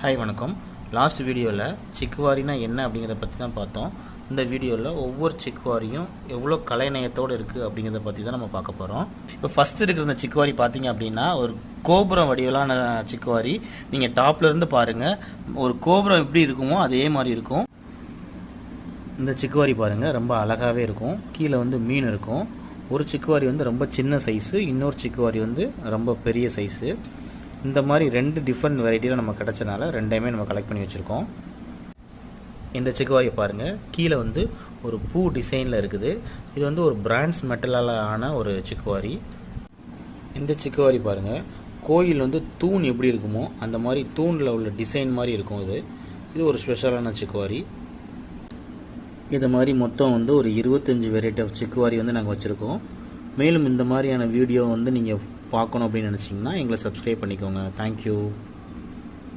Hi வணக்கம். Last வீடியோவில் சிக்குவாரினா என்ன அப்படிங்கிறத பற்றி தான் பார்த்தோம். இந்த வீடியோவில் ஒவ்வொரு சிக்குவாரியும் எவ்வளோ கலைநயத்தோடு இருக்குது அப்படிங்கிறத பற்றி தான் நம்ம பார்க்க போகிறோம் இப்போ ஃபஸ்ட்டு இருக்கிற இந்த சிக்குவாரி பார்த்தீங்க அப்படின்னா ஒரு கோபுரம் வடிவிலான சிக்குவாரி. நீங்கள் டாப்லேருந்து பாருங்கள் ஒரு கோபுரம் எப்படி இருக்குமோ அதே மாதிரி இருக்கும். இந்த சிக்குவாரி பாருங்கள் ரொம்ப அழகாகவே இருக்கும். கீழே வந்து மீன் இருக்கும். ஒரு சிக்குவாரி வந்து ரொம்ப சின்ன சைஸு இன்னொரு சிக்குவாரி வந்து ரொம்ப பெரிய சைஸு இந்த மாதிரி ரெண்டு டிஃப்ரெண்ட் வெரைட்டியில் நம்ம கிடச்சனால ரெண்டையுமே நம்ம கலெக்ட் பண்ணி வச்சுருக்கோம். இந்த செக்குவாரியை பாருங்கள் கீழே வந்து ஒரு பூ டிசைனில் இருக்குது. இது வந்து ஒரு பிரான்ஸ் மெட்டலால் ஆன ஒரு சிக்குவாரி இந்த சிக்குவாரி பாருங்கள் கோயில் வந்து தூண் எப்படி இருக்குமோ அந்த மாதிரி தூணில் உள்ள டிசைன் மாதிரி இருக்கும் இது. இது ஒரு ஸ்பெஷலான சிக்குவாரி இது மாதிரி மொத்தம் வந்து ஒரு இருபத்தஞ்சி வெரைட்டி ஆஃப் சிக்குவாரி வந்து நாங்கள் வச்சுருக்கோம். மேலும் இந்த மாதிரியான வீடியோ வந்து நீங்கள் பார்க்கணும் அப்படின்னு நினச்சிங்கன்னா எங்களை சப்ஸ்கிரைப் பண்ணிக்கோங்க. தேங்க்யூ